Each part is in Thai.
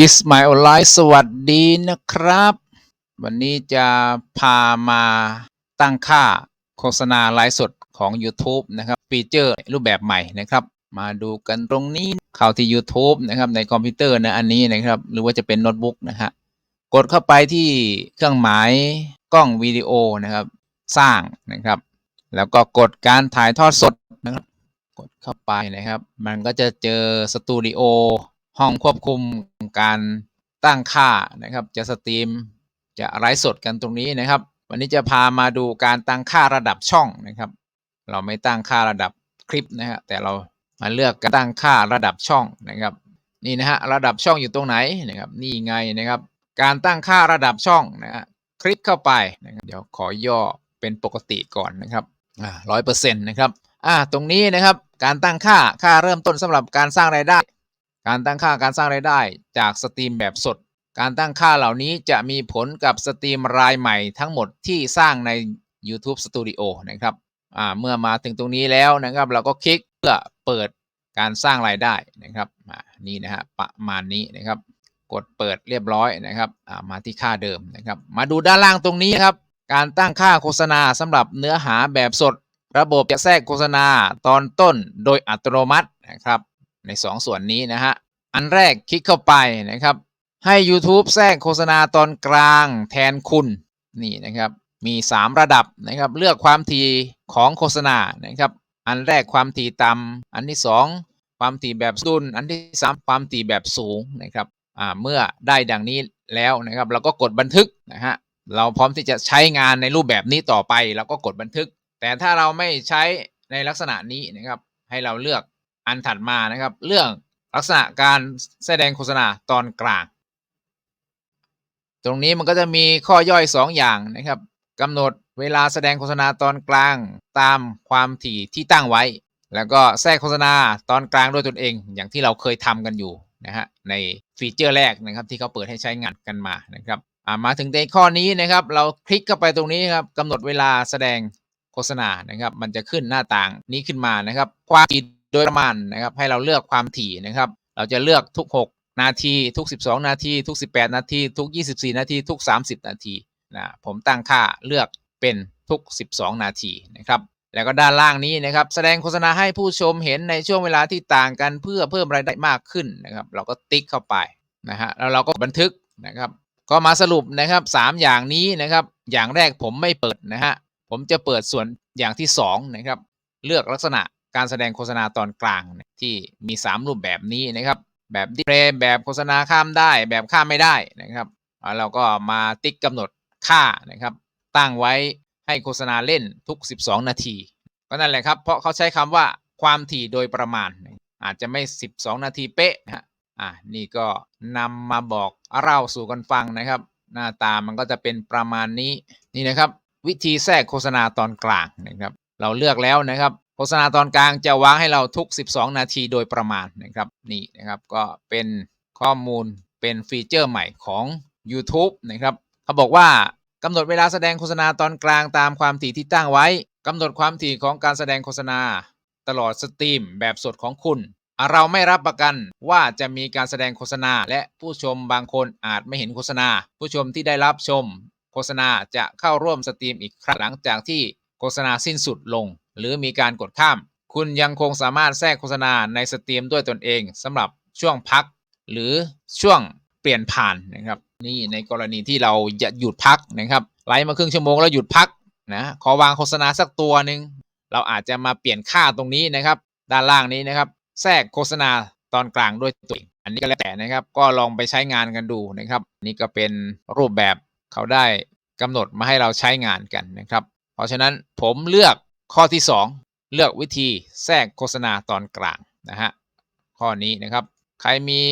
อิสมาอลไลสวัสดีนะครับ วันนี้จะพามาตั้งค่าโฆษณาไลฟ์สดของ YouTube นะครับฟีเจอร์รูปแบบใหม่นะครับ มาดูกันตรงนี้เข้าที่ YouTube นะครับในคอมพิวเตอร์นะอันนี้นะครับ หรือว่าจะเป็นโน้ตบุ๊กนะฮะกดเข้าไปที่เครื่องหมายกล้องวิดีโอนะครับ สร้างนะครับ แล้วก็กดการถ่ายทอดสดนะครับ กดเข้าไปนะครับ มันก็จะเจอสตูดิโอห้องควบคุม การตั้งค่านะครับ จะสตรีมจะไลฟ์สดกันตรงนี้นะครับ วันนี้จะพามาดูการตั้งค่าระดับช่องนะครับ เราไม่ตั้งค่าระดับคลิปนะฮะแต่เรามาเลือกการตั้งค่าระดับช่องนะครับ นี่นะฮะระดับช่องอยู่ตรงไหนนะครับ นี่ไงนะครับ การตั้งค่าระดับช่องนะฮะคลิกเข้าไปนะครับเดี๋ยวขอย่อเป็นปกติก่อนนะครับอ่าร้อยเปอร์เซ็นต์นะครับอ่าตรงนี้นะครับการตั้งค่าค่าเริ่มต้นสำหรับการสร้างรายได้ การตั้งค่าการสร้างรายได้จากสตรีมแบบสด การตั้งค่าเหล่านี้จะมีผลกับสตรีมรายใหม่ทั้งหมดที่สร้างใน YouTube Studio นะครับเมื่อมาถึงตรงนี้แล้วนะครับ เราก็คลิกเพื่อเปิดการสร้างรายได้นะครับนี่นะฮะประมาณนี้นะครับ กดเปิดเรียบร้อยนะครับมาที่ค่าเดิมนะครับ มาดูด้านล่างตรงนี้ครับ การตั้งค่าโฆษณาสำหรับเนื้อหาแบบสด ระบบจะแทรกโฆษณาตอนต้นโดยอัตโนมัตินะครับ ใน2ส่วนนี้นะฮะ อันแรกคลิกเข้าไปนะครับ ให้ YouTube แทรกโฆษณาตอนกลางแทนคุณนี่นะครับมี 3 ระดับนะครับเลือกความถี่ของโฆษณานะครับ อันแรกความถี่ต่ำอันที่ 2 ความถี่แบบสุนอันที่ 3 ความถี่แบบสูงนะครับอ่าเมื่อได้ดังนี้แล้วนะครับ เราก็กดบันทึกนะฮะเราพร้อมที่จะใช้งานในรูปแบบนี้ต่อไป เราก็กดบันทึก แต่ถ้าเราไม่ใช้ในลักษณะนี้นะครับ ให้เราเลือก อันถัดมานะครับ เรื่องลักษณะการแสดงโฆษณาตอนกลาง ตรงนี้มันก็จะมีข้อย่อย 2 อย่างนะครับกำหนดเวลาแสดงโฆษณาตอนกลางตามความถี่ที่ตั้งไว้ แล้วก็แทรกโฆษณาตอนกลางด้วยตนเอง อย่างที่เราเคยทำกันอยู่นะฮะในฟีเจอร์แรกนะครับที่เขาเปิดให้ใช้งานกันมานะครับมาถึงในข้อนี้นะครับ เราคลิกเข้าไปตรงนี้ครับกำหนดเวลาแสดงโฆษณานะครับ มันจะขึ้นหน้าต่างนี้ขึ้นมานะครับ ความถี่ โดยประมาณนะครับ ให้เราเลือกความถี่นะครับ เราจะเลือกทุก 6 นาทีทุก 12 นาทีทุก 18 นาทีทุก 24 นาทีทุก 30 นาทีนะผมตั้งค่าเลือกเป็นทุก 12 นาทีนะครับแล้วก็ด้านล่างนี้นะครับ แสดงโฆษณาให้ผู้ชมเห็นในช่วงเวลาที่ต่างกันเพื่อเพิ่มรายได้มากขึ้นนะครับ เราก็ติ๊กเข้าไปนะฮะแล้วเราก็บันทึกนะครับ ก็มาสรุปนะครับ 3 อย่างนี้นะครับ อย่างแรกผมไม่เปิดนะฮะผมจะเปิดส่วนอย่างที่2นะครับเลือกลักษณะ การแสดงโฆษณาตอนกลางที่มี 3 รูปแบบนี้นะครับ แบบดิเพลย์แบบโฆษณาข้ามได้แบบข้ามไม่ได้นะครับเราก็มาติ๊กกำหนดค่านะครับ ตั้งไว้ให้โฆษณาเล่นทุก 12 นาที ก็นั่นแหละครับ เพราะเขาใช้คำว่าความถี่โดยประมาณ อาจจะไม่ 12 นาทีเป๊ะนะฮะอ่านี่ก็นำมาบอกเล่าสู่กันฟังนะครับ หน้าตามันก็จะเป็นประมาณนี้นี่นะครับ วิธีแทรกโฆษณาตอนกลางนะครับ เราเลือกแล้วนะครับ โฆษณาตอนกลางจะวางให้เราทุก 12 นาทีโดยประมาณนะครับนี่นะครับก็เป็นข้อมูลเป็นฟีเจอร์ใหม่ของ YouTube นะครับเขาบอกว่ากำหนดเวลาแสดงโฆษณาตอนกลางตามความถี่ที่ตั้งไว้กำหนดความถี่ของการแสดงโฆษณา ตลอดสตรีมแบบสดของคุณ เราไม่รับประกันว่าจะมีการแสดงโฆษณา และผู้ชมบางคนอาจไม่เห็นโฆษณา ผู้ชมที่ได้รับชม โฆษณาจะเข้าร่วมสตรีมอีกครั้งหลังจากที่โฆษณาสิ้นสุดลง หรือมีการกดข้าม คุณยังคงสามารถแทรกโฆษณาในสตรีมด้วยตนเองสำหรับช่วงพัก หรือช่วงเปลี่ยนผ่านนะครับนี่ในกรณีที่เราจะหยุดพักนะครับไลฟ์มาครึ่งชั่วโมงแล้วหยุดพักนะขอวางโฆษณาสักตัวหนึ่งเราอาจจะมาเปลี่ยนค่าตรงนี้นะครับ ด้านล่างนี้นะครับ แทรกโฆษณาตอนกลางด้วยตัวเองอันนี้ก็แล้วแต่นะครับ ก็ลองไปใช้งานกันดูนะครับ นี่ก็เป็นรูปแบบเขาได้กำหนดมาให้เราใช้งานกันนะครับ เพราะฉะนั้นผมเลือก ข้อที่ 2 เลือกวิธีแทรกโฆษณาตอนกลางนะฮะข้อนี้นะครับ ใครมี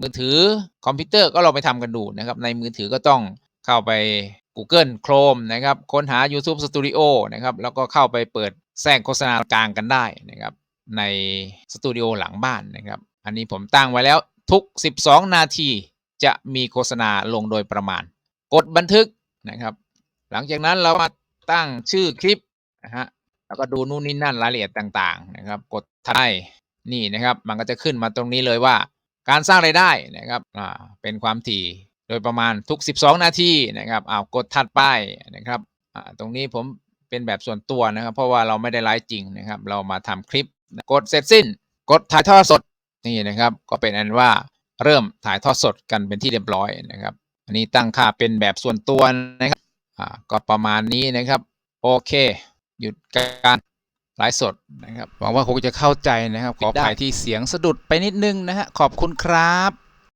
มือถือคอมพิวเตอร์ก็ลองไปทำกันดูนะครับ ในมือถือก็ต้องเข้าไป Google Chrome นะครับ ค้นหา YouTube Studio นะครับ แล้วก็เข้าไปเปิดแทรกโฆษณากลางกันได้นะครับ ในสตูดิโอหลังบ้านนะครับ อันนี้ผมตั้งไว้แล้วทุก 12 นาทีจะมีโฆษณาลงโดยประมาณ กดบันทึกนะครับ หลังจากนั้นเรามาตั้งชื่อคลิปนะฮะ แล้วก็ดูนู่นนี่นั่นรายละเอียดต่างๆนะครับ กดทัดนี่นะครับ มันก็จะขึ้นมาตรงนี้เลยว่า การสร้างรายได้นะครับอ่าเป็นความถี่โดยประมาณทุก 12 นาทีนะครับอ้าวกดถัดไปนะครับอ่าตรงนี้ผมเป็นแบบส่วนตัวนะครับ เพราะว่าเราไม่ได้ไลฟ์จริงนะครับ เรามาทำคลิปกดเสร็จสิ้น กดถ่ายทอดสดนี่นะครับ ก็เป็นอันว่าเริ่มถ่ายทอดสดกันเป็นที่เรียบร้อยนะครับ อันนี้ตั้งค่าเป็นแบบส่วนตัวนะครับอ่าก็ประมาณนี้นะครับ โอเค หยุดการไลฟ์สดนะครับหวังว่าคงจะเข้าใจนะครับ ขออภัยที่เสียงสะดุดไปนิดนึงนะฮะขอบคุณครับ